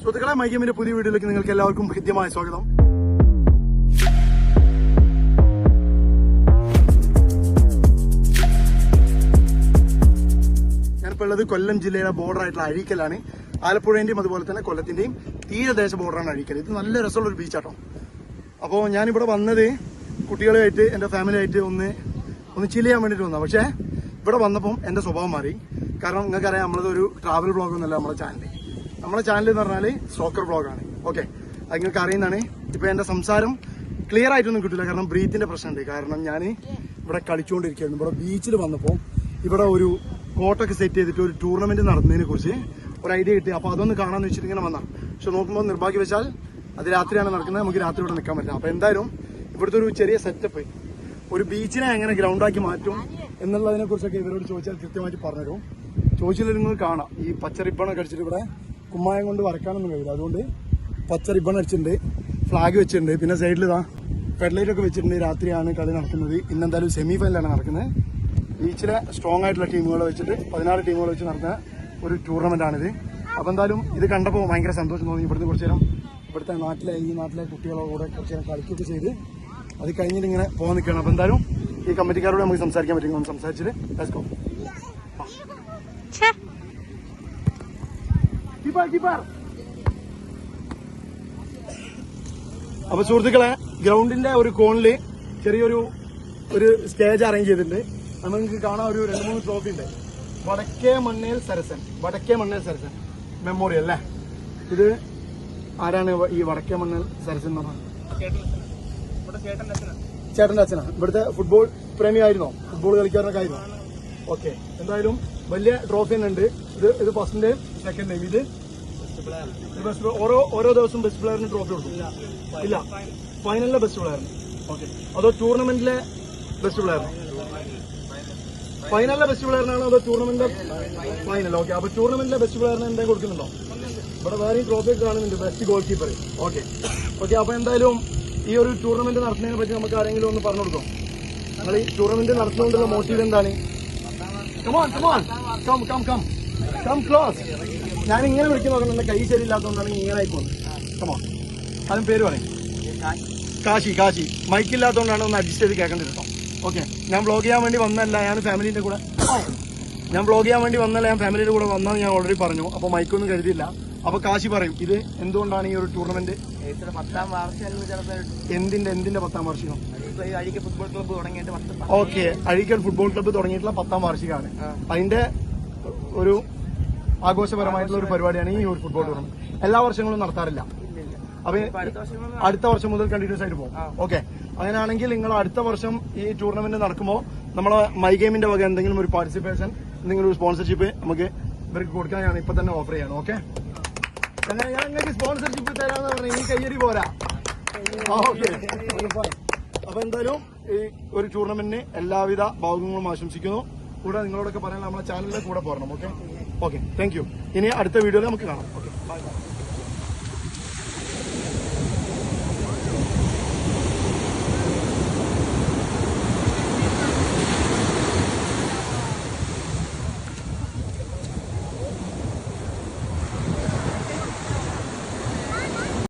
സുഹൃത്തുക്കളെ മൈഗമിന്റെ പുതിയ വീഡിയോയിലേക്ക് നിങ്ങൾക്ക് എല്ലാവർക്കും ഹൃദ്യമായ സ്വാഗതം. ഞാനിപ്പോൾ ഉള്ളത് കൊല്ലം ജില്ലയുടെ ബോർഡർ ആയിട്ടുള്ള അഴീക്കലാണ്. ആലപ്പുഴേന്റെയും അതുപോലെ തന്നെ കൊല്ലത്തിന്റെയും തീരദേശ ബോർഡറാണ് അഴീക്കൽ. ഇത് നല്ല രസമുള്ള ഒരു ബീച്ചാട്ടോ അപ്പോൾ ഞാനിവിടെ വന്നത് കുട്ടികളുമായിട്ട് എന്റെ ഫാമിലി ആയിട്ട് ഒന്ന് ഒന്ന് ചില്ല് ചെയ്യാൻ വേണ്ടിയിട്ട് വന്നു പക്ഷേ ഇവിടെ വന്നപ്പം എന്റെ സ്വഭാവം മാറി. കാരണം നിങ്ങൾക്കറിയാം നമ്മളത് ഒരു ട്രാവൽ ബ്ലോഗ് ഒന്നല്ല നമ്മുടെ ചാനൽ നമ്മുടെ ചാനൽ എന്ന് പറഞ്ഞാൽ സോക്കർ ബ്ലോഗാണ് ഓക്കെ അത് നിങ്ങൾക്ക് അറിയുന്നതാണ്. ഇപ്പോൾ എന്റെ സംസാരം ക്ലിയർ ആയിട്ടൊന്നും കിട്ടില്ല കാരണം ബ്രീത്തിന്റെ പ്രശ്നമുണ്ട്. കാരണം ഞാൻ ഇവിടെ കളിച്ചുകൊണ്ടിരിക്കുകയായിരുന്നു. ഇവിടെ ബീച്ചിൽ വന്നപ്പോൾ ഇവിടെ ഒരു കോട്ടൊക്കെ സെറ്റ് ചെയ്തിട്ട് ഒരു ടൂർണമെന്റ് നടന്നതിനെ കുറിച്ച് ഒരു ഐഡിയ കിട്ടി. അപ്പോൾ അതൊന്ന് കാണാന്ന് വെച്ചിട്ട് വന്നാ. പക്ഷെ നോക്കുമ്പോൾ നിർഭാഗ്യവശാൽ അത് രാത്രിയാണ് നടക്കുന്നത്. നമുക്ക് രാത്രി ഇവിടെ നിൽക്കാൻ പറ്റില്ല. അപ്പോൾ എന്തായാലും ഇവിടുത്തെ ഒരു ചെറിയ സെറ്റപ്പ് ഒരു ബീച്ചിനെ എങ്ങനെ ഗ്രൗണ്ടാക്കി മാറ്റും എന്നുള്ളതിനെ കുറിച്ചൊക്കെ ഇവരോട് ചോദിച്ചാൽ കൃത്യമായിട്ട് പറഞ്ഞുതരും. ചോദിച്ചില്ലെങ്കിൽ നിങ്ങൾ കാണാം. ഈ പച്ചറിപ്പണൊക്കെ അടിച്ചിട്ട് ഇവിടെ കുമ്മായം കൊണ്ട് വരക്കാനൊന്നും കഴിയില്ല. അതുകൊണ്ട് പച്ച റിബൺ അടിച്ചിട്ടുണ്ട് ഫ്ലാഗ് വെച്ചിട്ടുണ്ട്. പിന്നെ സൈഡിൽ ഇതാ ഫെഡലൈറ്റ് ഒക്കെ വെച്ചിട്ടുണ്ട്. രാത്രിയാണ് കളി നടക്കുന്നത്. ഇന്നെന്തായാലും സെമി ഫൈനലാണ് നടക്കുന്നത്. ബീച്ചിലെ സ്ട്രോങ് ആയിട്ടുള്ള ടീമുകളെ വെച്ചിട്ട് പതിനാറ് ടീമുകളെ വെച്ച് നടത്തുന്ന ഒരു ടൂർണമെന്റ് ആണിത്. അപ്പോൾ എന്തായാലും ഇത് കണ്ടപ്പോൾ ഭയങ്കര സന്തോഷം തോന്നി. ഇവിടുന്ന് കുറച്ച് നേരം ഇവിടുത്തെ നാട്ടിലെ ഈ നാട്ടിലെ കുട്ടികളോട് കൂടെ കുറച്ച് നേരം കളിക്കുകയൊക്കെ ചെയ്ത് അത് കഴിഞ്ഞിട്ട് ഇങ്ങനെ പോകാൻ നിൽക്കുകയാണ്. അപ്പോൾ എന്തായാലും ഈ കമ്മിറ്റിക്കാരോട് നമുക്ക് സംസാരിക്കാൻ പറ്റും. സംസാരിച്ചിട്ട് ലെറ്റ്സ് ഗോ അപ്പൊ സുഹൃത്തുക്കളെ ഗ്രൗണ്ടിന്റെ ഒരു കോണിൽ ചെറിയൊരു ഒരു സ്റ്റേജ് അറേഞ്ച് ചെയ്തിട്ടുണ്ട്. നിങ്ങൾക്ക് കാണാൻ ഒരു രണ്ട് മൂന്ന് ട്രോഫി ഉണ്ട്. വടക്കേ മണ്ണേൽ സരസൻ വടക്കേ മണ്ണേൽ സരസൻ മെമ്മോറിയൽ അല്ലേ? ഇത് ആരാണ് ഈ വടക്കേ മണ്ണേൽ സരസൻ എന്ന് പറഞ്ഞത്? ചേട്ടന്റെ അച്ഛനാണ് ഇവിടുത്തെ ഫുട്ബോൾ പ്രേമി ആയിരുന്നോ ഫുട്ബോൾ കളിക്കാരനൊക്കെ ആയിരുന്നോ? ഓക്കെ എന്തായാലും വലിയ ട്രോഫി തന്നെ ഉണ്ട്. ഇത് ഇത് ഫസ്റ്റിന്റെയും സെക്കൻഡ് ഇത് player- ഓരോ ഓരോ ദിവസവും ബെസ്റ്റ് പ്ലെയറിന് ട്രോഫി കൊടുക്കും. ഇല്ല. ഫൈനലിലെ ബെസ്റ്റ് പ്ലെയറിന് ഓക്കെ അതോ ടൂർണമെന്റിലെ ബെസ്റ്റ് പ്ലെയറിന് ഫൈനലിലെ ബെസ്റ്റ് പ്ലെയറിനാണോ അതോ ടൂർണമെന്റിലെ ഫൈനൽ ഓക്കെ അപ്പൊ ടൂർണമെന്റിലെ ബെസ്റ്റ് പ്ലെയറിന് എന്തെങ്കിലും കൊടുക്കുന്നുണ്ടോ? ഇവിടെ വേറെയും ട്രോഫി ഒക്കെ കാണുന്നുണ്ട്. Best goal keeper okay okay അപ്പൊ എന്തായാലും ഈ ഒരു ടൂർണമെന്റ് നടത്തുന്നതിനെ പറ്റി നമുക്ക് ആരെങ്കിലും ഒന്ന് പറഞ്ഞു കൊടുക്കും നിങ്ങൾ ഈ ടൂർണമെന്റ് നടത്തുന്നതുകൊണ്ടുള്ള മോട്ടീവ് എന്താണ്? Come on come on come come come come close ഞാൻ ഇങ്ങനെ വിളിച്ചു നോക്കണം എന്റെ കൈ ശരിയില്ലാത്തതുകൊണ്ടാണ് ഇങ്ങനെ ആയി പോകുന്നത് കമോൺ അതും പേര് പറയും. കാശി കാശി. മൈക്കില്ലാത്തതുകൊണ്ടാണ് ഒന്ന് അഡ്ജസ്റ്റ് ചെയ്ത് കേൾക്കേണ്ടിരുന്നോ ഓക്കെ ഞാൻ ബ്ലോഗ് ചെയ്യാൻ വേണ്ടി വന്നല്ല ഞാൻ ഫാമിലിന്റെ കൂടെ. ഞാൻ ബ്ലോഗ് ചെയ്യാൻ വേണ്ടി വന്നല്ല ഞാൻ ഫാമിലിയുടെ കൂടെ വന്നാൽ ഞാൻ ഓൾറെഡി പറഞ്ഞു. അപ്പോൾ മൈക്കൊന്നും കരുതിയില്ല. അപ്പോൾ കാശി പറയും ഇത് എന്തുകൊണ്ടാണ് ഈ ഒരു ടൂർണമെന്റ് പത്താം വാർഷികം എന്തിന്റെ എന്തിന്റെ പത്താം വാർഷികം? ഫുട്ബോൾ ക്ലബ്ബ് തുടങ്ങിയിട്ട് പത്ത് ഓക്കെ അഴിക്കൽ ഫുട്ബോൾ ക്ലബ്ബ് തുടങ്ങിയിട്ടുള്ള പത്താം വാർഷികമാണ് അതിന്റെ ഒരു ആഘോഷപരമായിട്ടുള്ള ഒരു പരിപാടിയാണ് ഈ ഒരു ഫുട്ബോൾ ടൂർണമെന്റ് എല്ലാ വർഷങ്ങളും നടത്താറില്ല. അപ്പൊ അടുത്ത വർഷം മുതൽ അടുത്ത വർഷം മുതൽ കണ്ടിന്യൂസ് ആയിട്ട് പോകും. ഓക്കെ. അങ്ങനെയാണെങ്കിൽ നിങ്ങൾ അടുത്ത വർഷം ഈ ടൂർണമെന്റ് നടക്കുമ്പോൾ നമ്മളെ മൈ ഗെയിമിന്റെ വക എന്തെങ്കിലും ഒരു പാർട്ടിസിപ്പേഷൻ എന്തെങ്കിലും ഒരു സ്പോൺസർഷിപ്പ് നമുക്ക് ഇവർക്ക് കൊടുക്കാൻ ഞാൻ ഇപ്പൊ തന്നെ ഓഫർ ചെയ്യണം ഓക്കെ? എന്നാൽ ഞാൻ നിങ്ങൾക്ക് സ്പോൺസർഷിപ്പ് തരാന്ന് പറഞ്ഞാൽ ഈ കയ്യടി പോരാ. ഓക്കെ. അപ്പൊ എന്തായാലും ഈ ഒരു ടൂർണമെന്റിന് എല്ലാവിധ ഭാഗങ്ങളും ആശംസിക്കുന്നു. കൂടെ നിങ്ങളോടൊക്കെ പറയാൻ നമ്മളെ ചാനലിലെ കൂടെ പോരണം ഓക്കെ? ഓക്കെ താങ്ക് ഇനി അടുത്ത വീഡിയോയിൽ നമുക്ക് കാണാം. Okay bye bye